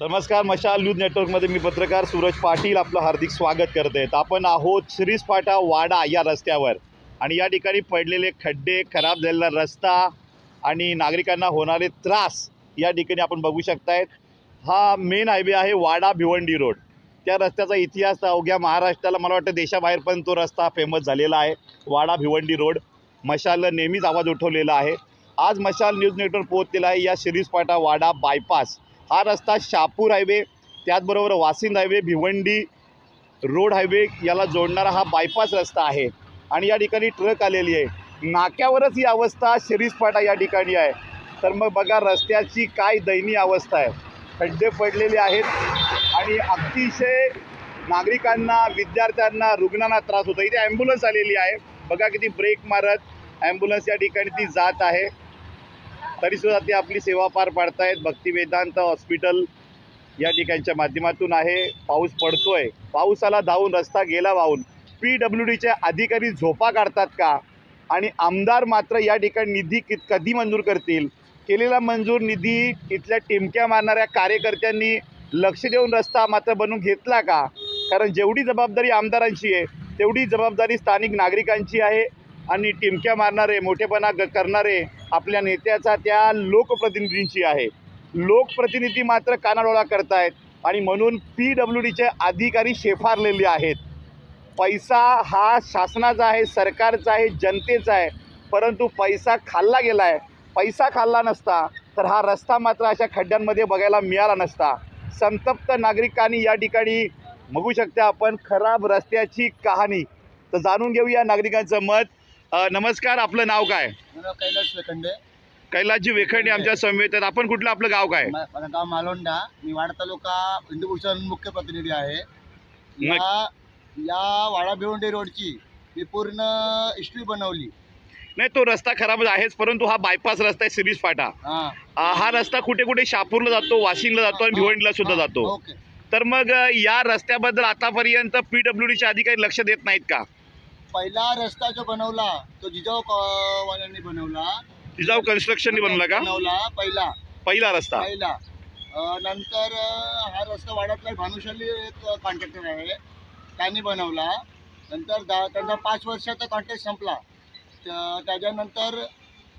नमस्कार मशाल न्यूज नेटवर्कमध्ये मी पत्रकार सूरज पाटील आपलं हार्दिक स्वागत करत आहेत. आपण आहोत श्रीसपाटा वाडा या रस्त्यावर. आणि या ठिकाणी पडलेले खड्डे खराब झालेला रस्ता आणि नागरिकांना होणारे त्रास या ठिकाणी आपण बघू शकतायत. हा मेन हायवे आहे वाडा भिवंडी रोड. त्या रस्त्याचा इतिहास अवघ्या महाराष्ट्राला मला वाटतं देशाबाहेर पण तो रस्ता फेमस झालेला आहे. वाडा भिवंडी रोड. मशालला नेहमीच आवाज उठवलेला आहे. आज मशाल न्यूज नेटवर्क पोहोचलेला आहे या शिरीसपाटा वाडा बायपास हा रस्ता शापूर हायवे त्याचबरोबर Vasind highway Bhiwandi road highway याला जोडणारा हा बायपास रस्ता आहे. आणि या ठिकाणी ट्रक आलेली आहे. नाक्यावरच ही अवस्था शिरीसपाटा या ठिकाणी आहे. तर मग बघा रस्त्याची काय दयनीय अवस्था आहे. खड्डे पडलेले आहेत आणि अतिशय नागरिकांना विद्यार्थ्यांना रुग्णांना त्रास होतो. इथे ॲम्ब्युलन्स आलेली आहे. बघा किती ब्रेक मारत ॲम्ब्युलन्स या ठिकाणी ती जात आहे. तरीसुद्धा ते आपली सेवा पार पाडतायत. भक्ती वेदांत हॉस्पिटल या ठिकाणच्या माध्यमातून आहे. पाऊस पडतोय. पाऊसाला धावून रस्ता गेला वाहून. पी डब्ल्यू डीचे अधिकारी झोपा काढतात का? आणि आमदार मात्र या ठिकाणी निधी कि कधी मंजूर करतील? केलेला मंजूर निधी इथल्या टिमक्या मारणाऱ्या कार्यकर्त्यांनी लक्ष देऊन रस्ता मात्र बनवून घेतला का? कारण जेवढी जबाबदारी आमदारांची आहे तेवढी जबाबदारी स्थानिक नागरिकांची आहे. आणि टिमक्या मारणारे मोठेपणा ग करणारे आपल्या नेत्याचा त्या लोकप्रतिनिधींची आहे. लोकप्रतिनिधी मात्र कानाडोळा करतायत आणि म्हणून पी डब्ल्यू डीचे अधिकारी शेफारलेले आहेत. पैसा हा शासनाचा आहे सरकारचा आहे जनतेचा आहे. परंतु पैसा खाल्ला गेला आहे पैसा खाल्ला नसता तर हा रस्ता मात्र अशा खड्ड्यांमध्ये बघायला मिळाला नसता. संतप्त नागरिकांनी या ठिकाणी बघू शकता आपण खराब रस्त्याची कहाणी. तर जाणून घेऊया नागरिकांचं मत. अ, नमस्कार आपलं नाव काय? मला कैलास लोखंडे कैलासजी वेखंडे आमच्या समेत आहेत. आपण कुठलं आपलं गाव काय? मा- माझं गाव मालोंडा मी वाडा तालुका हिंदूभूषण मुख्य प्रतिनिधी आहे. नक्की. या या वाडा भिवंडी रोडची मी पूर्ण हिस्ट्री बनवली. नाही तो रस्ता खराब आहेच परंतु हा बायपास रस्ता आहे सिरीज फाटा. हा. अ, हा रस्ता कुठे कुठे शापूरला जातो वाशिमला जातो आणि भिवंडीला सुद्धा जातो. ओके. तर मग अ, या रस्त्याबद्दल आतापर्यंत पी डब्ल्यू डीचे अधिकारी लक्ष देत नाहीत का? पहिला रस्ता जो बनवला तो जिजाऊ क- वाल्यांनी बनवला. जिजाऊ कन्स्ट्रक्शननी बनवला का? बनवला पहिला. पहिला रस्ता. पहिला. अं, नंतर अं, हा रस्ता वाड्यातला भानुशाली एक कॉन्ट्रॅक्टर आहे. त्यांनी बनवला. नंतर दा त्यांचा पाच वर्षाचा कॉन्ट्रॅक्ट संपला. त्या- त्याच्यानंतर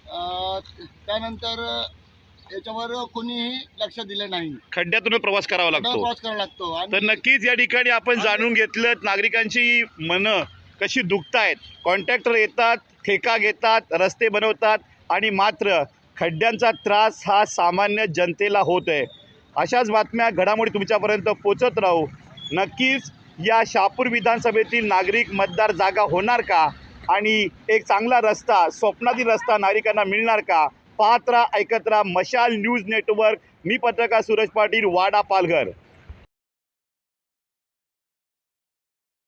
अं, त्यानंतर याच्यावर कोणीही लक्ष दिलं नाही. खड्ड्यातूनच प्रवास करावा लागतो. क्रॉस करावा लागतो. तर आणि नक्कीच या ठिकाणी आपण जाणून घेतलं नागरिकांची मनं. कशी दुखतायत? कॉन्ट्रॅक्टर येतात ठेका घेतात रस्ते बनवतात आणि मात्र खड्ड्यांचा त्रास हा सामान्य जनतेला होत आहे अशाच बातम्या घडामोडी तुमच्यापर्यंत पोचत राहू. नक्कीच या शहापूर विधानसभेतील नागरिक मतदार जागा होणार का? आणि एक चांगला रस्ता स्वप्नातील रस्ता नागरिकांना मिळणार का? पाहत राहा ऐकत राहा मशाल न्यूज नेटवर्क. मी पत्रकार सूरज पाटील वाडा पालघर.